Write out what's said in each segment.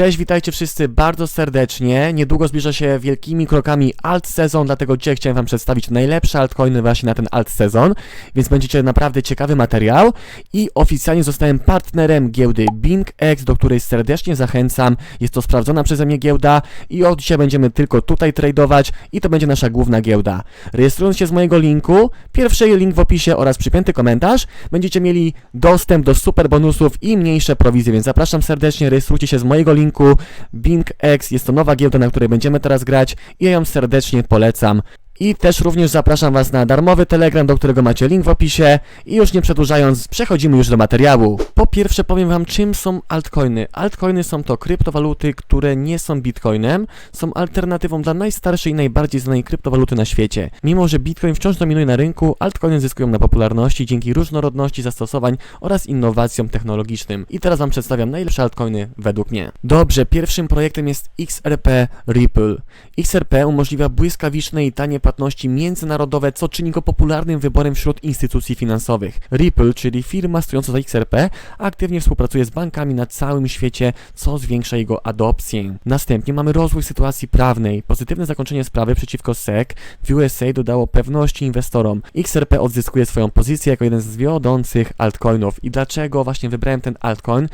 Cześć, witajcie wszyscy bardzo serdecznie. Niedługo zbliża się wielkimi krokami alt sezon, dlatego dzisiaj chciałem wam przedstawić najlepsze altcoiny właśnie na ten alt sezon, więc będziecie naprawdę ciekawy materiał i oficjalnie zostałem partnerem giełdy BingX, do której serdecznie zachęcam. Jest to sprawdzona przeze mnie giełda i od dzisiaj będziemy tylko tutaj tradować i to będzie nasza główna giełda. Rejestrując się z mojego linku, pierwszy link w opisie oraz przypięty komentarz, będziecie mieli dostęp do super bonusów i mniejsze prowizje, więc zapraszam serdecznie, rejestrujcie się z mojego linku BingX, jest to nowa giełda, na której będziemy teraz grać i ja ją serdecznie polecam. I też również zapraszam Was na darmowy Telegram, do którego macie link w opisie. I już nie przedłużając, przechodzimy już do materiału. Po pierwsze powiem Wam, czym są altcoiny. Altcoiny są to kryptowaluty, które nie są bitcoinem, są alternatywą dla najstarszej i najbardziej znanej kryptowaluty na świecie. Mimo, że bitcoin wciąż dominuje na rynku, altcoiny zyskują na popularności dzięki różnorodności zastosowań oraz innowacjom technologicznym. I teraz Wam przedstawiam najlepsze altcoiny według mnie. Dobrze, pierwszym projektem jest XRP Ripple. XRP umożliwia błyskawiczne i tanie międzynarodowe, co czyni go popularnym wyborem wśród instytucji finansowych. Ripple, czyli firma stojąca za XRP, aktywnie współpracuje z bankami na całym świecie, co zwiększa jego adopcję. Następnie mamy rozwój sytuacji prawnej. Pozytywne zakończenie sprawy przeciwko SEC w USA dodało pewności inwestorom. XRP odzyskuje swoją pozycję jako jeden z wiodących altcoinów. I dlaczego właśnie wybrałem ten altcoin?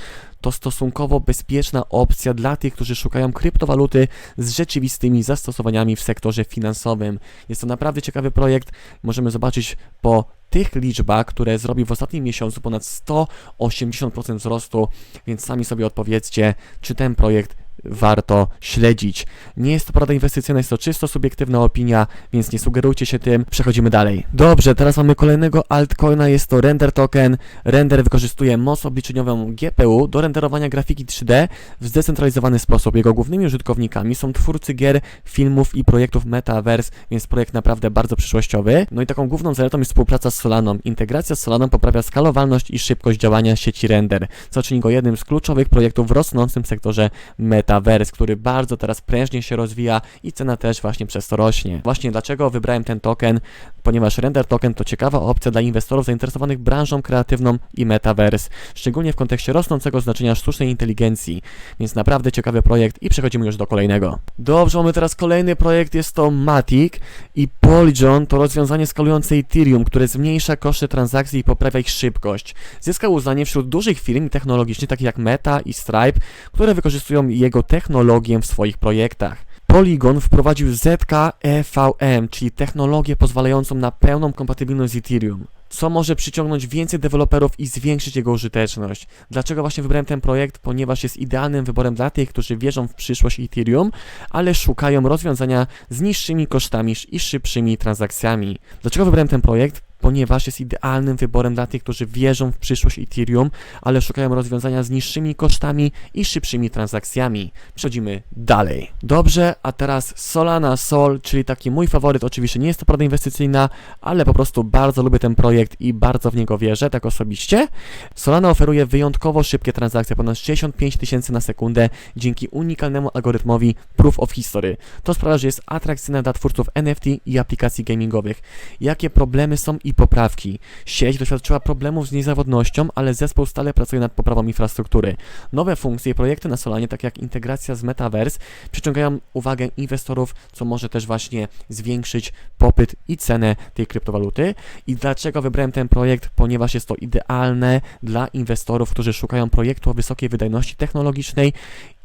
To stosunkowo bezpieczna opcja dla tych, którzy szukają kryptowaluty z rzeczywistymi zastosowaniami w sektorze finansowym. Jest to naprawdę ciekawy projekt. Możemy zobaczyć po tych liczbach, które zrobił w ostatnim miesiącu ponad 180% wzrostu, więc sami sobie odpowiedzcie, czy ten projekt warto śledzić. Nie jest to porada inwestycyjna, jest to czysto subiektywna opinia, więc nie sugerujcie się tym. Przechodzimy dalej. Dobrze, teraz mamy kolejnego altcoina, jest to Render Token. Render wykorzystuje moc obliczeniową GPU do renderowania grafiki 3D w zdecentralizowany sposób. Jego głównymi użytkownikami są twórcy gier, filmów i projektów Metaverse, więc projekt naprawdę bardzo przyszłościowy. No i taką główną zaletą jest współpraca z Solaną. Integracja z Solaną poprawia skalowalność i szybkość działania sieci render, co czyni go jednym z kluczowych projektów w rosnącym sektorze Metaverse. Metaverse, który bardzo teraz prężnie się rozwija i cena też właśnie przez to rośnie. Właśnie dlaczego wybrałem ten token, ponieważ Render Token to ciekawa opcja dla inwestorów zainteresowanych branżą kreatywną i Metaverse, szczególnie w kontekście rosnącego znaczenia sztucznej inteligencji. Więc naprawdę ciekawy projekt i przechodzimy już do kolejnego. Dobrze, mamy teraz kolejny projekt, jest to Matic i Polygon to rozwiązanie skalujące Ethereum, które zmniejsza koszty transakcji i poprawia ich szybkość. Zyskał uznanie wśród dużych firm technologicznych takich jak Meta i Stripe, które wykorzystują jego technologię w swoich projektach. Polygon wprowadził ZKEVM, czyli technologię pozwalającą na pełną kompatybilność z Ethereum, co może przyciągnąć więcej deweloperów i zwiększyć jego użyteczność. Dlaczego właśnie wybrałem ten projekt? Ponieważ jest idealnym wyborem dla tych, którzy wierzą w przyszłość Ethereum, ale szukają rozwiązania z niższymi kosztami i szybszymi transakcjami. Dlaczego wybrałem ten projekt? Ponieważ jest idealnym wyborem dla tych, którzy wierzą w przyszłość Ethereum, ale szukają rozwiązania z niższymi kosztami i szybszymi transakcjami. Przechodzimy dalej. Dobrze, a teraz Solana Sol, czyli taki mój faworyt, oczywiście nie jest to porada inwestycyjna, ale po prostu bardzo lubię ten projekt i bardzo w niego wierzę, tak osobiście. Solana oferuje wyjątkowo szybkie transakcje, ponad 65 tysięcy na sekundę, dzięki unikalnemu algorytmowi Proof of History. To sprawia, że jest atrakcyjna dla twórców NFT i aplikacji gamingowych. Jakie problemy są i poprawki. Sieć doświadczyła problemów z niezawodnością, ale zespół stale pracuje nad poprawą infrastruktury. Nowe funkcje i projekty na Solanie, tak jak integracja z Metaverse, przyciągają uwagę inwestorów, co może też właśnie zwiększyć popyt i cenę tej kryptowaluty. I dlaczego wybrałem ten projekt? Ponieważ jest to idealne dla inwestorów, którzy szukają projektu o wysokiej wydajności technologicznej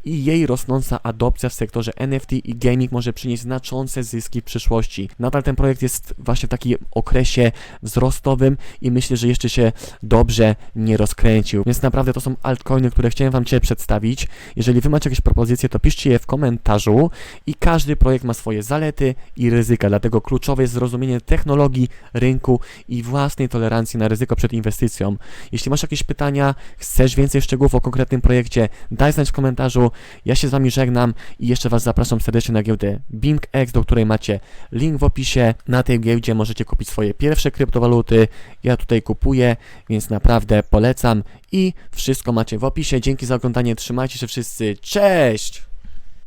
i jej rosnąca adopcja w sektorze NFT i gaming może przynieść znaczące zyski w przyszłości. Nadal ten projekt jest właśnie w takim okresie wzrostowym i myślę, że jeszcze się dobrze nie rozkręcił. Więc naprawdę to są altcoiny, które chciałem Wam dzisiaj przedstawić. Jeżeli Wy macie jakieś propozycje, to piszcie je w komentarzu i każdy projekt ma swoje zalety i ryzyka, dlatego kluczowe jest zrozumienie technologii, rynku i własnej tolerancji na ryzyko przed inwestycją. Jeśli masz jakieś pytania, chcesz więcej szczegółów o konkretnym projekcie, daj znać w komentarzu, ja się z Wami żegnam i jeszcze Was zapraszam serdecznie na giełdę BingX, do której macie link w opisie. Na tej giełdzie możecie kupić swoje pierwsze kryptowaluty. Ja tutaj kupuję, więc naprawdę polecam i wszystko macie w opisie. Dzięki za oglądanie, trzymajcie się wszyscy, cześć!